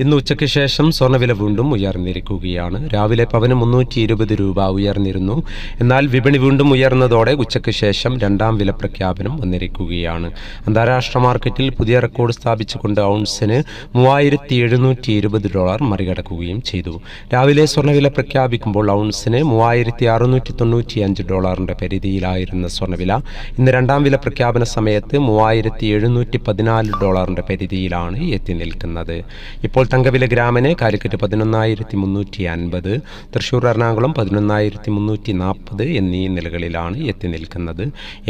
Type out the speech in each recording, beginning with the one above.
ഇന്ന് ഉച്ചയ്ക്ക് ശേഷം സ്വർണവില വീണ്ടും ഉയർന്നിരിക്കുകയാണ്. രാവിലെ പവന് മുന്നൂറ്റി ഇരുപത് രൂപ ഉയർന്നിരുന്നു. എന്നാൽ വിപണി വീണ്ടും ഉയർന്നതോടെ ഉച്ചയ്ക്ക് ശേഷം രണ്ടാം വില പ്രഖ്യാപനം വന്നിരിക്കുകയാണ്. അന്താരാഷ്ട്ര മാർക്കറ്റിൽ പുതിയ റെക്കോർഡ് സ്ഥാപിച്ചുകൊണ്ട് ഔൺസിന് മൂവായിരത്തി എഴുന്നൂറ്റി ഇരുപത് ഡോളർ മറികടക്കുകയും ചെയ്തു. രാവിലെ സ്വർണവില പ്രഖ്യാപിക്കുമ്പോൾ ഔൺസിന് മൂവായിരത്തി അറുന്നൂറ്റി തൊണ്ണൂറ്റി അഞ്ച് ഡോളറിന്റെ പരിധിയിലായിരുന്ന സ്വർണവില ഇന്ന് രണ്ടാം വില പ്രഖ്യാപന സമയത്ത് മൂവായിരത്തി എഴുന്നൂറ്റി പതിനാല് ഡോളറിന്റെ പരിധിയിലാണ് എത്തി നിൽക്കുന്നത്. ഇപ്പോൾ തങ്കവില ഗ്രാമിന് കാലിക്കറ്റ് പതിനൊന്നായിരത്തി മുന്നൂറ്റി അൻപത് തൃശ്ശൂർ എറണാകുളം പതിനൊന്നായിരത്തി മുന്നൂറ്റി നാൽപ്പത് എന്നീ നിലകളിലാണ് എത്തി നിൽക്കുന്നത്.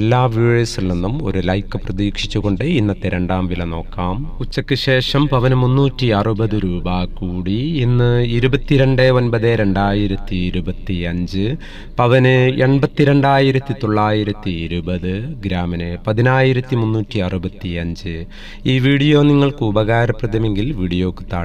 എല്ലാ വ്യൂവേഴ്സിൽ നിന്നും ഒരു ലൈക്ക് പ്രതീക്ഷിച്ചുകൊണ്ട് ഇന്നത്തെ രണ്ടാം വില നോക്കാം. ഉച്ചയ്ക്ക് ശേഷം പവന് മുന്നൂറ്റി അറുപത് രൂപ കൂടി. ഇന്ന് ഇരുപത്തിരണ്ട് ഒൻപത് രണ്ടായിരത്തി ഇരുപത്തി അഞ്ച് പവന് എൺപത്തിരണ്ടായിരത്തി തൊള്ളായിരത്തി ഇരുപത് ഗ്രാമിന് പതിനായിരത്തി മുന്നൂറ്റി അറുപത്തി അഞ്ച് ഈ വീഡിയോ നിങ്ങൾക്ക് ഉപകാരപ്രദമെങ്കിൽ വീഡിയോക്ക് താഴെ